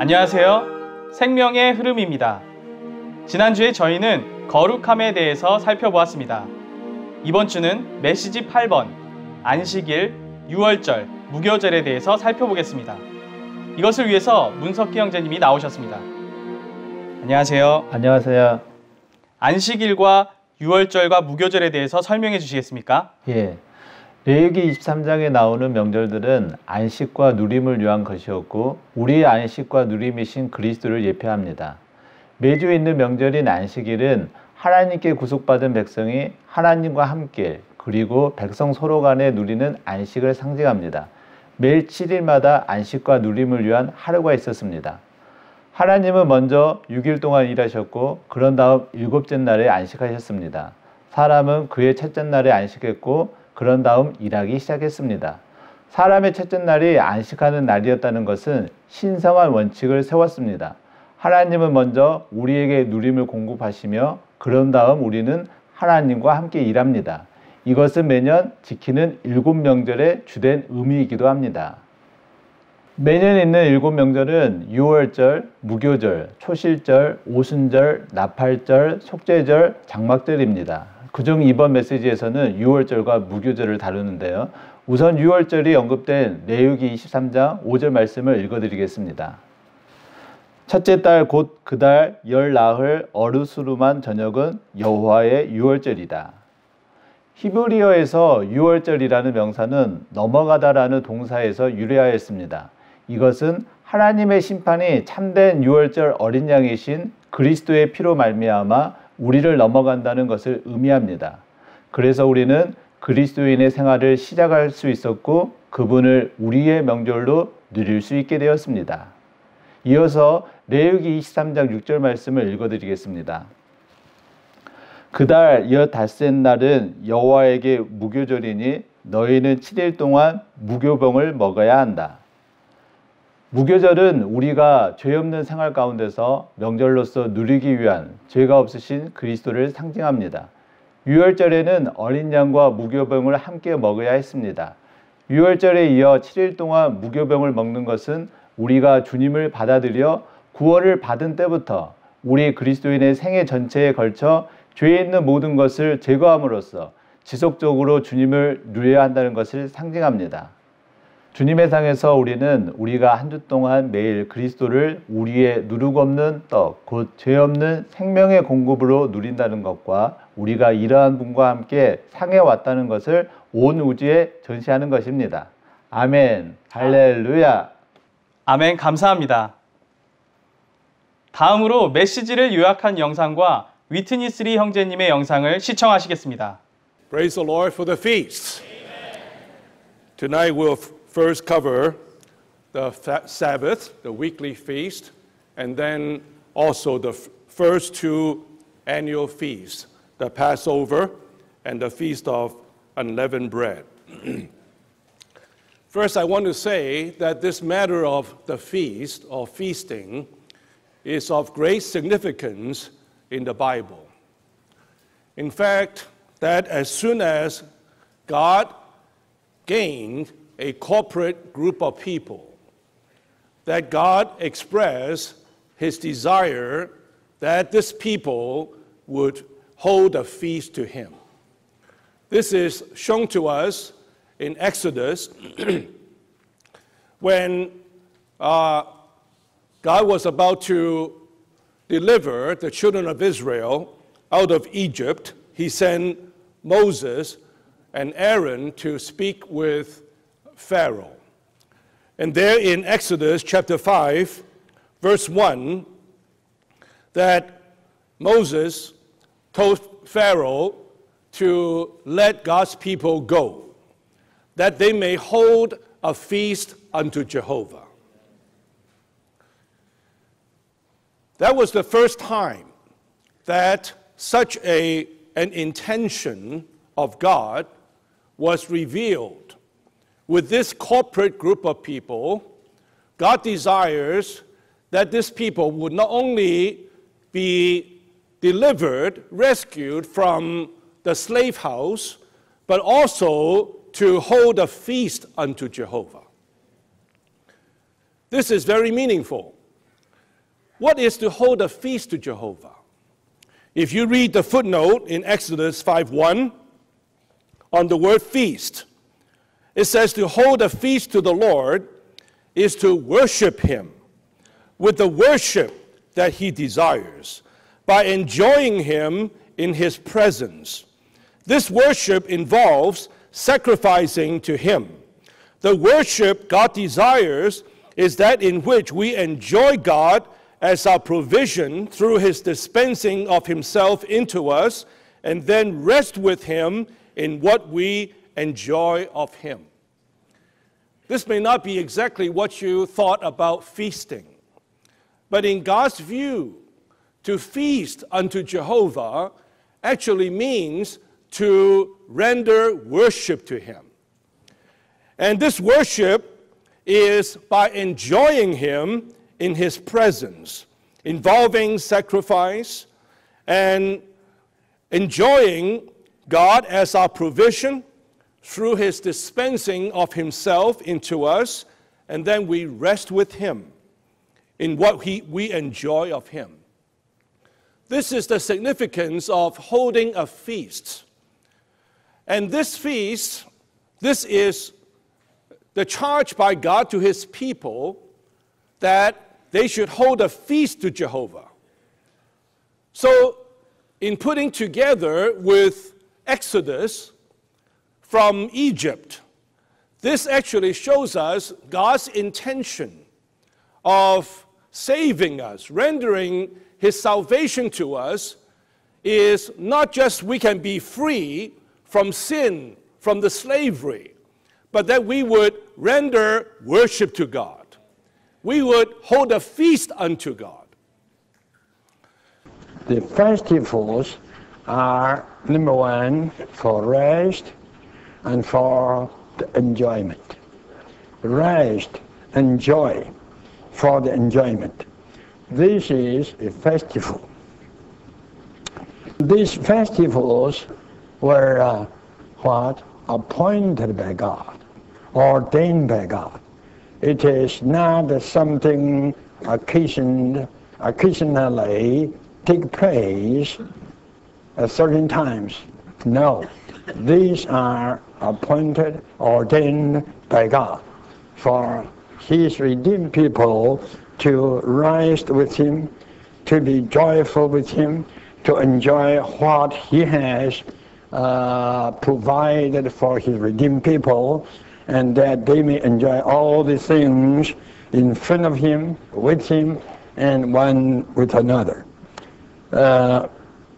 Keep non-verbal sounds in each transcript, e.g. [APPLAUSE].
안녕하세요. 생명의 흐름입니다. 지난주에 저희는 거룩함에 대해서 살펴보았습니다. 이번 주는 메시지 8번 안식일, 유월절, 무교절에 대해서 살펴보겠습니다. 이것을 위해서 문석기 형제님이 나오셨습니다. 안녕하세요. 안녕하세요. 안식일과 유월절과 무교절에 대해서 설명해 주시겠습니까? 예. 레위기 23장에 나오는 명절들은 안식과 누림을 위한 것이었고 우리의 안식과 누림이신 그리스도를 예표합니다. 매주 있는 명절인 안식일은 하나님께 구속받은 백성이 하나님과 함께 그리고 백성 서로 간에 누리는 안식을 상징합니다. 매일 7일마다 안식과 누림을 위한 하루가 있었습니다. 하나님은 먼저 6일 동안 일하셨고 그런 다음 일곱째 날에 안식하셨습니다. 사람은 그의 첫째 날에 안식했고 그런 다음 일하기 시작했습니다. 사람의 첫째 날이 안식하는 날이었다는 것은 신성한 원칙을 세웠습니다. 하나님은 먼저 우리에게 누림을 공급하시며 그런 다음 우리는 하나님과 함께 일합니다. 이것은 매년 지키는 일곱 명절의 주된 의미이기도 합니다. 매년 있는 일곱 명절은 유월절, 무교절, 초실절, 오순절, 나팔절, 속죄절, 장막절입니다. 그중 이번 메시지에서는 유월절과 무교절을 다루는데요. 우선 유월절이 언급된 레위기 23장 5절 말씀을 읽어드리겠습니다. 첫째 달 곧 그 달 열 나흘 어르수르만 저녁은 여호와의 유월절이다. 히브리어에서 유월절이라는 명사는 넘어가다라는 동사에서 유래하였습니다. 이것은 하나님의 심판이 참된 유월절 어린 양이신 그리스도의 피로 말미암아 우리를 넘어간다는 것을 의미합니다. 그래서 우리는 그리스도인의 생활을 시작할 수 있었고 그분을 우리의 명절로 누릴 수 있게 되었습니다. 이어서 레위기 23장 6절 말씀을 읽어드리겠습니다. 그달 여 닷새 날은 여호와에게 무교절이니 너희는 7일 동안 무교병을 먹어야 한다. 무교절은 우리가 죄 없는 생활 가운데서 명절로서 누리기 위한 죄가 없으신 그리스도를 상징합니다. 유월절에는 어린 양과 무교병을 함께 먹어야 했습니다. 유월절에 이어 7일 동안 무교병을 먹는 것은 우리가 주님을 받아들여 구원을 받은 때부터 우리 그리스도인의 생애 전체에 걸쳐 죄에 있는 모든 것을 제거함으로써 지속적으로 주님을 누려야 한다는 것을 상징합니다. 주님의 상에서 우리는 우리가 한 주 동안 매일 그리스도를 우리의 누룩 없는 떡, 곧 죄 없는 생명의 공급으로 누린다는 것과 우리가 이러한 분과 함께 상해 왔다는 것을 온 우주에 전시하는 것입니다. 아멘. 할렐루야. 아멘. 감사합니다. 다음으로 메시지를 요약한 영상과 위트니스리 형제님의 영상을 시청하시겠습니다. Praise the Lord for the feast. Tonight we'll first cover the Sabbath, the weekly feast, and then also the first two annual feasts, the Passover and the Feast of Unleavened Bread. [CLEARS THROAT] first, I want to say that this matter of the feast or feasting is of great significance in the Bible. In fact, that as soon as God gained a corporate group of people, that God expressed his desire that this people would hold a feast to him. This is shown to us in Exodus [CLEARS THROAT] when uh, God was about to deliver the children of Israel out of Egypt. He sent Moses and Aaron to speak with Pharaoh. And there in Exodus chapter 5, verse 1, that Moses told Pharaoh to let God's people go, that they may hold a feast unto Jehovah. That was the first time that such a, an intention of God was revealed with this corporate group of people, God desires that this people would not only be delivered, rescued from the slave house, but also to hold a feast unto Jehovah. This is very meaningful what is to hold a feast to Jehovah? If you read the footnote in Exodus 5:1 on the word feast, it says to hold a feast to the Lord is to worship him with the worship that he desires by enjoying him in his presence. This worship involves sacrificing to him. The worship God desires is that in which we enjoy God as our provision through his dispensing of himself into us and then rest with him in what we enjoy of him. This may not be exactly what you thought about feasting, but in God's view, to feast unto Jehovah actually means to render worship to him. And this worship is by enjoying him in his presence, involving sacrifice and enjoying God as our provision through his dispensing of himself into us, and then we rest with him in what he, we enjoy of him. This is the significance of holding a feast. And this feast, this is the charge by God to his people that they should hold a feast to Jehovah. So, in putting together with Exodus from Egypt, this actually shows us God's intention of saving us, rendering his salvation to us, is not just we can be free from sin, from the slavery, but that we would render worship to God we would hold a feast unto God. The festivals are number one for rest and for the enjoyment. Rest and joy for the enjoyment. This is a festival. These festivals were uh, what? Appointed by God, ordained by God. It is not something occasioned, occasionally take place at certain times. No, these are appointed, ordained by God for His redeemed people to rise with Him, to be joyful with Him, to enjoy what He has uh, provided for His redeemed people and that they may enjoy all the things in front of him, with him, and one with another. Uh,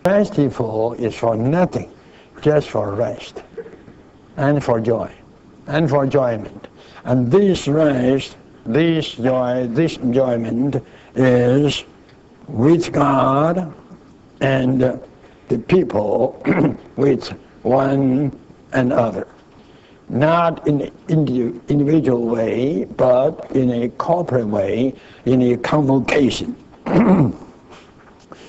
festival is for nothing, just for rest, and for joy, and for enjoyment. And this rest, this joy, this enjoyment is with God and the people [CLEARS THROAT] with one another not in an individual way, but in a corporate way, in a convocation. [CLEARS THROAT]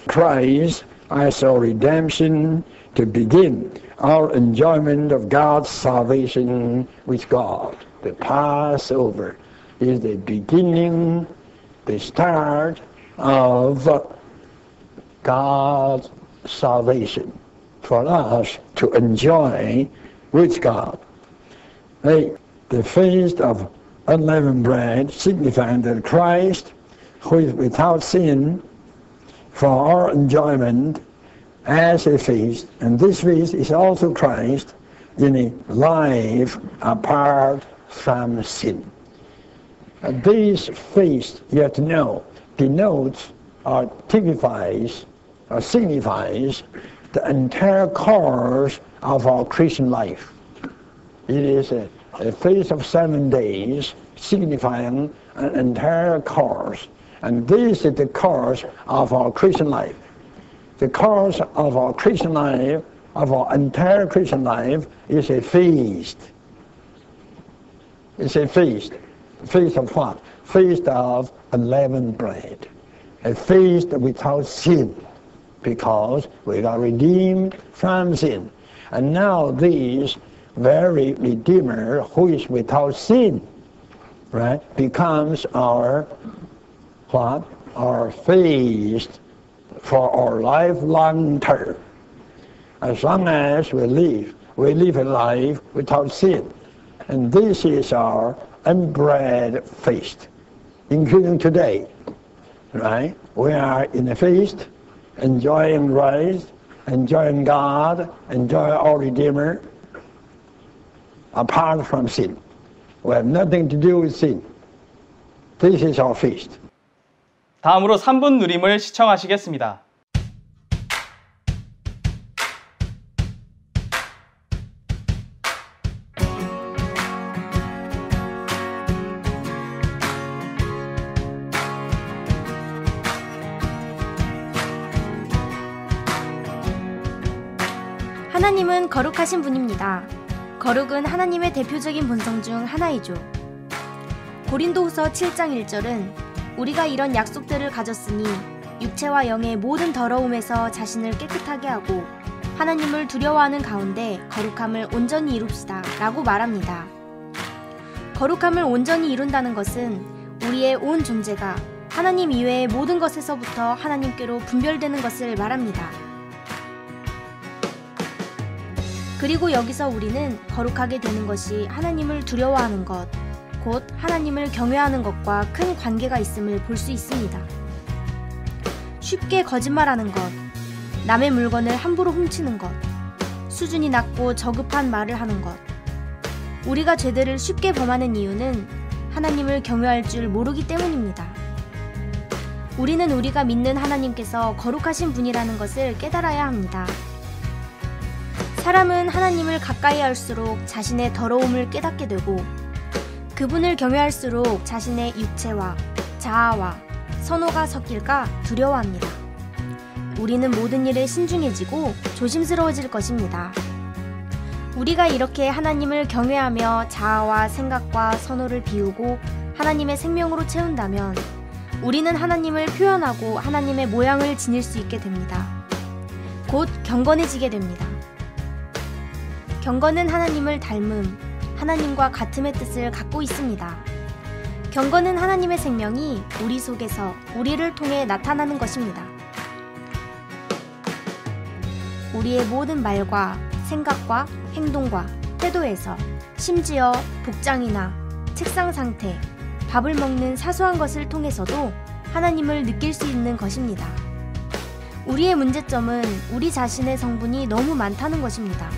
Christ as our redemption to begin our enjoyment of God's salvation with God. The Passover is the beginning, the start of God's salvation for us to enjoy with God. Hey, the feast of unleavened bread signifying that Christ, who is without sin, for our enjoyment as a feast, and this feast is also Christ in a life apart from sin. And these feasts, you have to know, denotes or typifies or signifies the entire course of our Christian life. It is a, a feast of seven days signifying an entire course. And this is the course of our Christian life. The course of our Christian life, of our entire Christian life, is a feast. It's a feast. Feast of what? Feast of unleavened bread. A feast without sin, because we are redeemed from sin. And now these very Redeemer who is without sin, right, becomes our what? our feast for our lifelong term. As long as we live, we live a life without sin. And this is our unbread feast, including today. Right? We are in a feast, enjoying Christ, enjoying God, enjoying our Redeemer, apart from sin. We have nothing to do with sin. This is our feast. 다음으로 3분 누림을 시청하시겠습니다. 하나님은 거룩하신 분입니다. 거룩은 하나님의 대표적인 본성 중 하나이죠. 고린도후서 7장 1절은 우리가 이런 약속들을 가졌으니 육체와 영의 모든 더러움에서 자신을 깨끗하게 하고 하나님을 두려워하는 가운데 거룩함을 온전히 이룹시다 라고 말합니다. 거룩함을 온전히 이룬다는 것은 우리의 온 존재가 하나님 이외의 모든 것에서부터 하나님께로 분별되는 것을 말합니다. 그리고 여기서 우리는 거룩하게 되는 것이 하나님을 두려워하는 것, 곧 하나님을 경외하는 것과 큰 관계가 있음을 볼 수 있습니다. 쉽게 거짓말하는 것, 남의 물건을 함부로 훔치는 것, 수준이 낮고 저급한 말을 하는 것. 우리가 죄들을 쉽게 범하는 이유는 하나님을 경외할 줄 모르기 때문입니다. 우리는 우리가 믿는 하나님께서 거룩하신 분이라는 것을 깨달아야 합니다. 사람은 하나님을 가까이 할수록 자신의 더러움을 깨닫게 되고 그분을 경외할수록 자신의 육체와 자아와 선호가 섞일까 두려워합니다. 우리는 모든 일에 신중해지고 조심스러워질 것입니다. 우리가 이렇게 하나님을 경외하며 자아와 생각과 선호를 비우고 하나님의 생명으로 채운다면 우리는 하나님을 표현하고 하나님의 모양을 지닐 수 있게 됩니다. 곧 경건해지게 됩니다. 경건은 하나님을 닮음, 하나님과 같음의 뜻을 갖고 있습니다. 경건은 하나님의 생명이 우리 속에서 우리를 통해 나타나는 것입니다. 우리의 모든 말과 생각과 행동과 태도에서 심지어 복장이나 책상 상태, 밥을 먹는 사소한 것을 통해서도 하나님을 느낄 수 있는 것입니다. 우리의 문제점은 우리 자신의 성분이 너무 많다는 것입니다.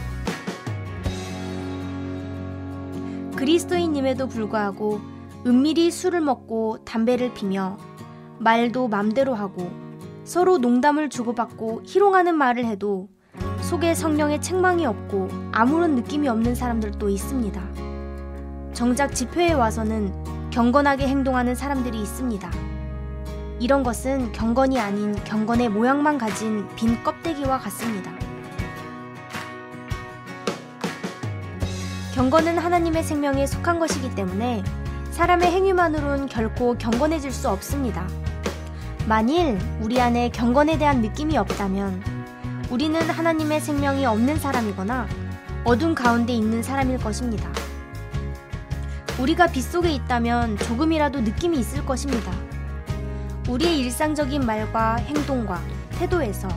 그리스도인임에도 불구하고 은밀히 술을 먹고 담배를 피며 말도 맘대로 하고 서로 농담을 주고받고 희롱하는 말을 해도 속에 성령의 책망이 없고 아무런 느낌이 없는 사람들도 있습니다. 정작 집회에 와서는 경건하게 행동하는 사람들이 있습니다. 이런 것은 경건이 아닌 경건의 모양만 가진 빈 껍데기와 같습니다. 경건은 하나님의 생명에 속한 것이기 때문에 사람의 행위만으론 결코 경건해질 수 없습니다. 만일 우리 안에 경건에 대한 느낌이 없다면 우리는 하나님의 생명이 없는 사람이거나 어둠 가운데 있는 사람일 것입니다. 우리가 빛 속에 있다면 조금이라도 느낌이 있을 것입니다. 우리의 일상적인 말과 행동과 태도에서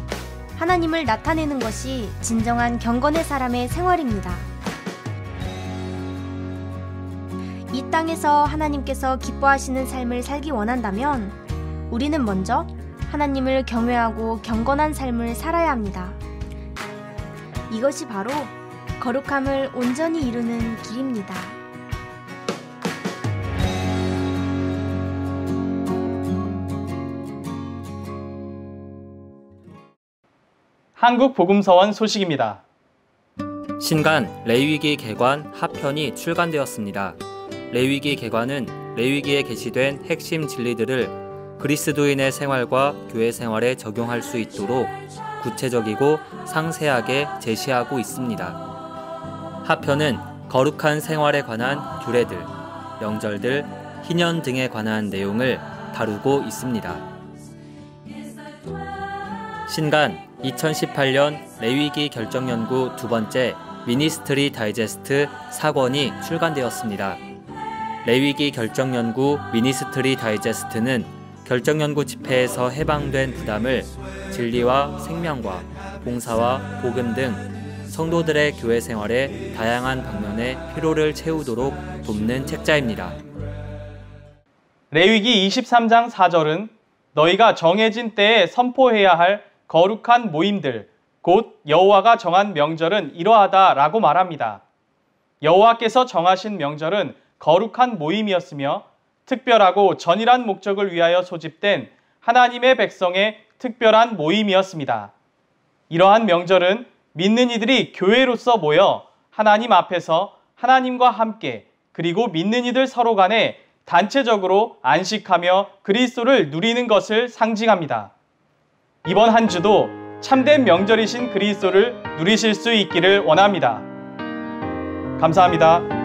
하나님을 나타내는 것이 진정한 경건의 사람의 생활입니다. 이 땅에서 하나님께서 기뻐하시는 삶을 살기 원한다면 우리는 먼저 하나님을 경외하고 경건한 삶을 살아야 합니다. 이것이 바로 거룩함을 온전히 이루는 길입니다. 한국 복음서원 소식입니다. 신간 레위기 개관 하편이 출간되었습니다. 레위기 개관은 레위기에 게시된 핵심 진리들을 그리스도인의 생활과 교회 생활에 적용할 수 있도록 구체적이고 상세하게 제시하고 있습니다. 하편은 거룩한 생활에 관한 규례들, 명절들, 희년 등에 관한 내용을 다루고 있습니다. 신간 2018년 레위기 결정연구 두 번째 미니스트리 다이제스트 4권이 출간되었습니다. 레위기 결정연구 미니스트리 다이제스트는 결정연구 집회에서 해방된 부담을 진리와 생명과 봉사와 복음 등 성도들의 교회 생활에 다양한 방면의 피로를 채우도록 돕는 책자입니다. 레위기 23장 4절은 너희가 정해진 때에 선포해야 할 거룩한 모임들, 곧 여호와가 정한 명절은 이러하다라고 말합니다. 여호와께서 정하신 명절은 거룩한 모임이었으며 특별하고 전일한 목적을 위하여 소집된 하나님의 백성의 특별한 모임이었습니다. 이러한 명절은 믿는 이들이 교회로서 모여 하나님 앞에서 하나님과 함께 그리고 믿는 이들 서로 간에 단체적으로 안식하며 그리스도를 누리는 것을 상징합니다. 이번 한 주도 참된 명절이신 그리스도를 누리실 수 있기를 원합니다. 감사합니다.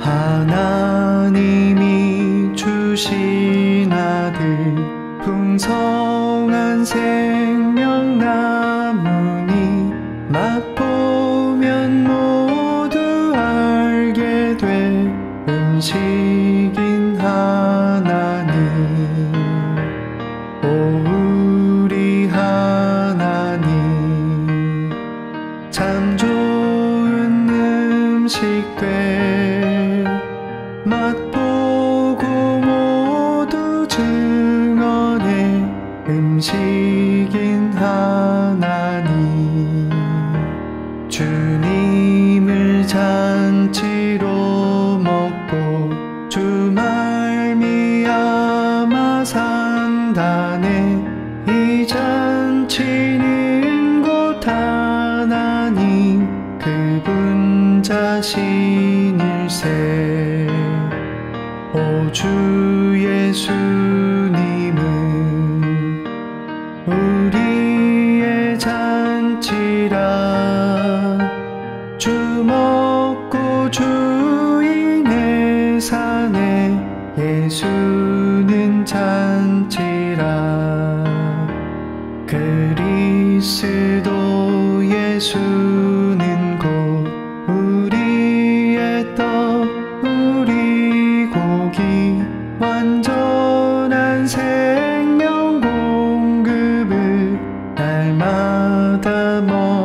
하나님이 주신 아들 풍성한 생명 나무니 맛보면 모두 알게 돼 음식인 하나님. 오 우리 하나님. 참 좋은 음식 돼 起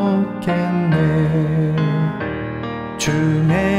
날마다 먹겠네. 주매